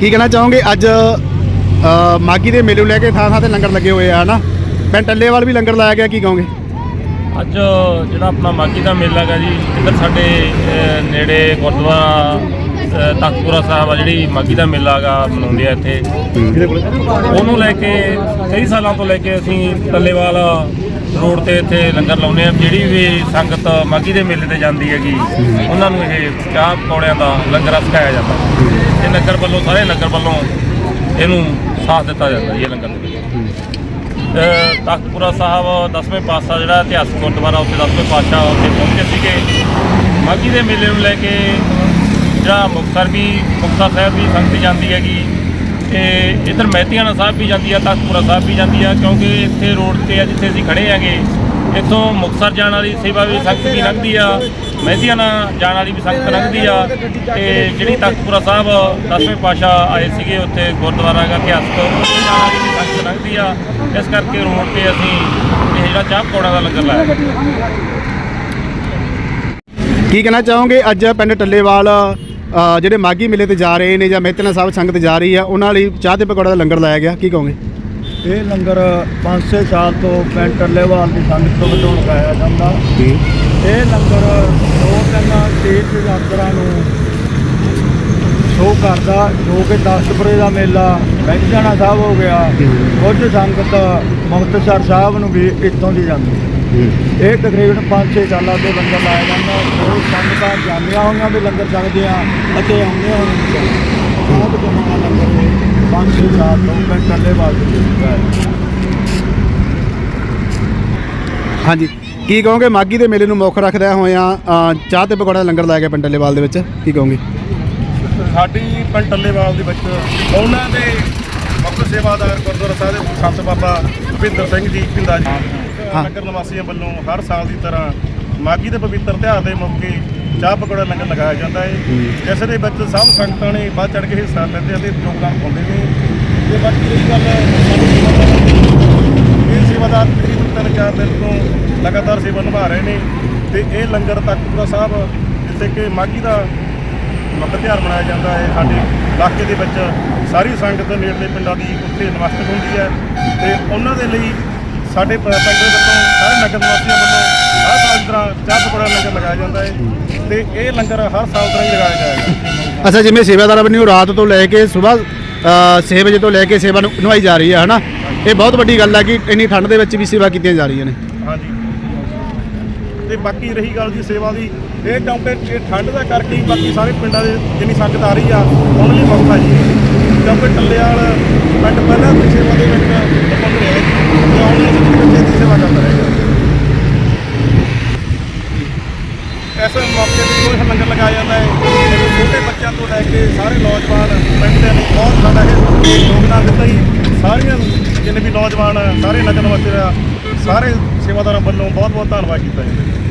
ਕੀ ਕਹਿਣਾ ਚਾਹੋਗੇ? ਅੱਜ ਮਾਗੀ ਦੇ ਮੇਲੇ ਨੂੰ ਲੈ ਕੇ ਥਾਂ ਥਾਂ ਤੇ ਲੰਗਰ ਲੱਗੇ ਹੋਏ ਆ ਹਨਾ? ਪਿੰਡ ਟੱਲੇਵਾਲ ਵੀ ਲੰਗਰ ਲਾਇਆ ਗਿਆ ਕੀ ਕਹੋਗੇ? ਅੱਜ ਜਿਹੜਾ ਆਪਣਾ ਮਾਗੀ ਦਾ ਮੇਲਾ ਹੈਗਾ ਜੀ ਇੱਧਰ ਸਾਡੇ ਨੇੜੇ ਗੁਰਦੁਆਰਾ ਤਖਤਪੁਰਾ ਸਾਹਿਬ ਆ ਜਿਹੜੀ ਮਾਗੀ ਦਾ ਮੇਲਾ ਹੈਗਾ ਮਨਾਉਂਦੇ ਆ ਇੱਥੇ। ਉਹਨੂੰ ਲੈ ਕੇ ਕਈ ਸਾਲਾਂ ਤੋਂ ਲੈ ਕੇ ਅਸੀਂ ਟੱਲੇਵਾਲ ਰੋਡ ਤੇ ਇੱਥੇ ਲੰਗਰ ਲਾਉਂਦੇ ਆ ਜਿਹੜੀ ਵੀ ਸੰਗਤ ਮਾਗੀ ਦੇ ਮੇਲੇ ਤੇ ਜਾਂਦੀ ਹੈਗੀ, ਉਹਨਾਂ ਨੂੰ ਇਹ ਚਾਹ ਪਕੌੜਿਆਂ ਦਾ ਲੰਗਰ ਸਿਖਾਇਆ ਜਾਂਦਾ। ਇਹ ਨਗਰ ਵੱਲੋਂ, ਸਾਰੇ ਨਗਰ ਵੱਲੋਂ ਇਹਨੂੰ ਸਾਥ ਦਿੱਤਾ ਜਾਂਦਾ ਜੀ ਇਹ ਲੰਗਰ ਦੇ ਵਿੱਚ। ਤਖਤਪੁਰਾ ਸਾਹਿਬ, ਦਸਵੇਂ ਪਾਤਸ਼ਾਹ ਜਿਹੜਾ ਇਤਿਹਾਸਕ ਗੁਰਦੁਆਰਾ ਉੱਥੇ ਦਸਵੇਂ ਪਾਤਸ਼ਾਹ ਉੱਥੇ ਪਹੁੰਚੇ ਸੀਗੇ। ਮਾਘੀ ਦੇ ਮੇਲੇ ਨੂੰ ਲੈ ਕੇ ਜਿਹੜਾ ਮੁਕਤਸਰ ਵੀ, ਮੁਕਤਸਰ ਸਾਹਿਬ ਦੀ ਸੰਗਤ ਜਾਂਦੀ ਹੈਗੀ। ਤੇ ਇੱਧਰ ਮਹਿਤੀਆਣਾ ਸਾਹਿਬ ਵੀ ਜਾਂਦੀ ਆ ਤਖਤਪੁਰਾ ਸਾਹਿਬ ਵੀ ਜਾਂਦੀ ਆ, ਕਿਉਂਕਿ ਇੱਥੇ ਰੋਡ ਤੇ ਆ ਜਿੱਥੇ ਅਸੀਂ ਖੜੇ ਹੈਗੇ, ਇੱਥੋਂ ਮੁਕਤਸਰ ਜਾਣ ਵਾਲੀ ਸੇਵਾ ਵੀ ਸੰਗਤ ਵੀ ਲੰਘਦੀ ਆ ਮਹਿਤੀਆਣਾ ਜਾਣ ਵਾਲੀ ਵੀ ਸੰਗਤ ਲੰਘਦੀ ਆ, ਤੇ ਜਿਹੜੀ ਤਖਤਪੁਰਾ ਸਾਹਿਬ ਦਸਵੇਂ ਪਾਤਸ਼ਾਹ ਆਏ ਸੀਗੇ ਉੱਥੇ ਗੁਰਦੁਆਰਾ ਦਾ ਇਤਿਹਾਸਕ ਉੱਥੇ ਜਾਣ ਵਾਲੀ ਵੀ ਸੰਗਤ ਲੰਘਦੀ ਆ, ਇਸ ਕਰਕੇ ਰੋਡ ਤੇ ਅਸੀਂ ਇਹ ਜਿਹੜਾ ਚਾਹ ਪਕੌੜਾ ਦਾ ਲੰਗਰ ਲਾਇਆ। ਕੀ ਕਹਿਣਾ ਚਾਹੋਗੇ ਅੱਜ ਪਿੰਡ ਟੱਲੇਵਾਲ ਜਿਹੜੇ ਮਾਗੀ ਮੇਲੇ ਤੇ ਜਾ ਰਹੇ ਨੇ ਜਾਂ ਮਹਿਤਨਾ ਸਾਹਿਬ ਸੰਗਤ ਜਾ ਰਹੀ ਆ ਉਹਨਾਂ ਲਈ ਚਾਹ ਤੇ ਪਕੌੜਾ ਦਾ ਲੰਗਰ ਲਾਇਆ ਗਿਆ ਕੀ ਕਹੋਗੇ? ਇਹ ਲੰਗਰ 5-6 ਸਾਲ ਤੋਂ ਪਿੰਡ ਟੱਲੇਵਾਲ ਦੀ ਸੰਗਤ ਤੋਂ ਵੱਲੋਂ ਲਗਾਇਆ ਜਾਂਦਾ। ਇਹ ਲੰਗਰ ਦੋ ਤਿੰਨ ਤੀਰਥ ਯਾਤਰਾ ਨੂੰ ਸ਼ੋਅ ਕਰਦਾ ਜੋ ਕਿ ਦਸਤਪੁਰੇ ਦਾ ਮੇਲਾ ਮਹਿਜਾਣਾ ਸਾਹਿਬ ਹੋ ਗਿਆ ਕੁਝ ਸੰਗਤ ਮੁਕਤਸਰ ਸਾਹਿਬ ਨੂੰ ਵੀ ਇੱਥੋਂ ਦੀ ਜਾਂਦੀ। ਇਹ ਤਕਰੀਬਨ 5-6 ਸਾਲਾਂ ਤੋਂ ਲੰਗਰ ਲਾਇਆ ਜਾਂਦਾ। ਸੰਗਤਾਂ ਜਾਂਦੀਆਂ ਹੋਈਆਂ ਵੀ ਲੰਗਰ ਛਕਦੀਆਂ ਅਤੇ ਆਉਂਦੀਆਂ ਹੋਈਆਂ ਵੀ ਬਹੁਤ ਜਮਾਨਾ ਲੰਗਰ ਇਹ 5-6 ਸਾਲ ਤੋਂ ਪਿੰਡ ਟੱਲੇਵਾਲ ਦੇ ਵਿੱਚ ਹੈ। ਹਾਂਜੀ ਕੀ ਕਹੋਗੇ? ਮਾਗੀ ਦੇ ਮੇਲੇ ਨੂੰ ਮੁੱਖ ਰੱਖਦਿਆਂ ਹੋਇਆਂ ਅ, ਚਾਹ ਤੇ ਪਕੌੜਾ ਦਾ ਲੰਗਰ ਲਾਇਆ ਗਿਆ ਪਿੰਡ ਟੱਲੇਵਾਲ ਦੇ ਵਿੱਚ ਕੀ ਕਹੋਗੇ? ਸਾਡੀ ਪਿੰਡ ਟੱਲੇਵਾਲ ਦੇ ਵਿੱਚ ਉਹਨਾਂ ਦੇ ਮੁੱਖ ਸੇਵਾਦਾਰ ਗੁਰਦੁਆਰਾ ਸਾਹਿਬ ਦੇ ਸੰਤ ਬਾਬਾ ਭੁਪਿੰਦਰ ਸਿੰਘ ਜੀ ਪਿੰਦਾ ਜੀ ਹਾਂ। ਨਗਰ ਨਿਵਾਸੀਆਂ ਵੱਲੋਂ ਹਰ ਸਾਲ ਦੀ ਤਰ੍ਹਾਂ ਮਾਗੀ ਦੇ ਪਵਿੱਤਰ ਤਿਉਹਾਰ ਦੇ ਮੌਕੇ ਚਾਹ ਪਕੌੜਾ ਲੰਗਰ ਲਗਾਇਆ ਜਾਂਦਾ ਹੈ। ਇਸ ਦੇ ਵਿੱਚ ਸਭ ਸੰਗਤਾਂ ਨੇ ਵੱਧ ਚੜ੍ਹ ਕੇ ਹਿੱਸਾ ਲੈਂਦੇ ਅਤੇ ਯੋਗਦਾਨ ਪਾਉਂਦੇ ਨੇ। ਤੇ ਬਾਕੀ ਰਹੀ ਗੱਲ ਇਹ ਸੇਵਾਦਾਰ ਤਕਰੀਬਨ ਤਿੰਨ ਚਾਰ ਦਿਨ ਤੋਂ ਲਗਾਤਾਰ ਸੇਵਾ ਨਿਭਾ ਰਹੇ ਨੇ ਤੇ ਇਹ ਲੰਗਰ ਤਖਤਪੁਰਾ ਸਾਹਿਬ ਜਿੱਥੇ ਕਿ ਮਾਗੀ ਦਾ ਮੁੱਖ ਤਿਉਹਾਰ ਮਨਾਇਆ ਜਾਂਦਾ ਹੈ। ਸਾਡੇ ਇਲਾਕੇ ਦੇ ਵਿੱਚ ਸਾਰੀ ਸੰਗਤ ਨੇੜਲੇ ਪਿੰਡਾਂ ਦੀ ਉੱਥੇ ਨਮਸਤਕ ਹੁੰਦੀ ਹੈ ਤੇ ਉਹਨਾਂ ਦੇ ਲਈ ਸਾਡੇ ਪਿੰਡ ਦੇ ਵੱਲੋਂ ਸਾਰੇ ਨਗਰ ਨਿਵਾਸੀਆਂ ਵੱਲੋਂ ਹਰ ਸਾਲ ਦੀ ਤਰ੍ਹਾਂ ਚਾਹ ਪਕੌੜਾ ਲੰਗਰ ਲਗਾਇਆ ਜਾਂਦਾ ਹੈ ਤੇ ਇਹ ਲੰਗਰ ਹਰ ਸਾਲ ਤਰ੍ਹਾਂ ਹੀ ਲਗਾਇਆ ਜਾਏਗਾ। ਅੱਛਾ ਜਿਵੇਂ ਸੇਵਾਦਾਰ ਬਣੀ ਉਹ ਰਾਤ ਤੋਂ ਲੈ ਕੇ ਸਵੇਰ 6 ਵਜੇ ਤੋਂ ਲੈ ਕੇ ਸੇਵਾ ਨੂੰ ਨਿਭਾਈ ਜਾ ਰਹੀ ਹੈ ਹਨਾ? ਇਹ ਬਹੁਤ ਵੱਡੀ ਗੱਲ ਹੈ ਕਿ ਇੰਨੀ ਠੰਡ ਦੇ ਵਿੱਚ ਵੀ ਸੇਵਾ ਕੀਤੀਆਂ ਜਾ ਰਹੀਆਂ ਨੇ। ਹਾਂਜੀ। ਤੇ ਬਾਕੀ ਰਹੀ ਗੱਲ ਜੀ ਸੇਵਾ ਦੀ ਇਹ ਕਿਉਂਕਿ ਇਹ ਠੰਡ ਦਾ ਕਰਕੇ ਹੀ ਬਾਕੀ ਸਾਰੇ ਪਿੰਡਾਂ ਦੇ ਜਿੰਨੀ ਸੰਗਤ ਆ ਰਹੀ ਆ ਉਹਨਾਂ ਲਈ ਮੌਕਾ ਜੀ। ਕਿਉਂਕਿ ਟੱਲੇ ਵਾਲ ਪਿੰਡ ਪਹਿਲਾਂ ਸੇਵਾ ਦੇ ਵਿੱਚ ਪਹੁੰਚ ਰਿਹਾ ਹੈ ਤੇ ਆਉਣ ਵਾਲੇ ਸਮੇਂ ਵਿੱਚ ਇਹਦੀ ਸੇਵਾ ਕਰਦਾ ਰਹੇਗਾ ਇਸ ਮੌਕੇ ਤੇ ਕੋਈ ਲੰਗਰ ਲਗਾਇਆ ਜਾਂਦਾ ਹੈ। ਤੇ ਛੋਟੇ ਬੱਚਿਆਂ ਤੋਂ ਲੈ ਕੇ ਸਾਰੇ ਨੌਜਵਾਨ ਪਿੰਡ ਦੇ ਲਈ ਬਹੁਤ ਸਾਡਾ ਇਹ ਯੋਗਦਾਨ ਦਿੱਤਾ ਜੀ। ਸਾਰੀਆਂ ਜਿੰਨੇ ਵੀ ਨੌਜਵਾਨ ਸਾਰੇ ਨਗਰ ਨਿਵਾਸੀ ਆ, ਸਾਰੇ ਸੇਵਾਦਾਰਾਂ ਵੱਲੋਂ ਬਹੁਤ ਬਹੁਤ ਧੰਨਵਾਦ ਕੀਤਾ ਜੀ।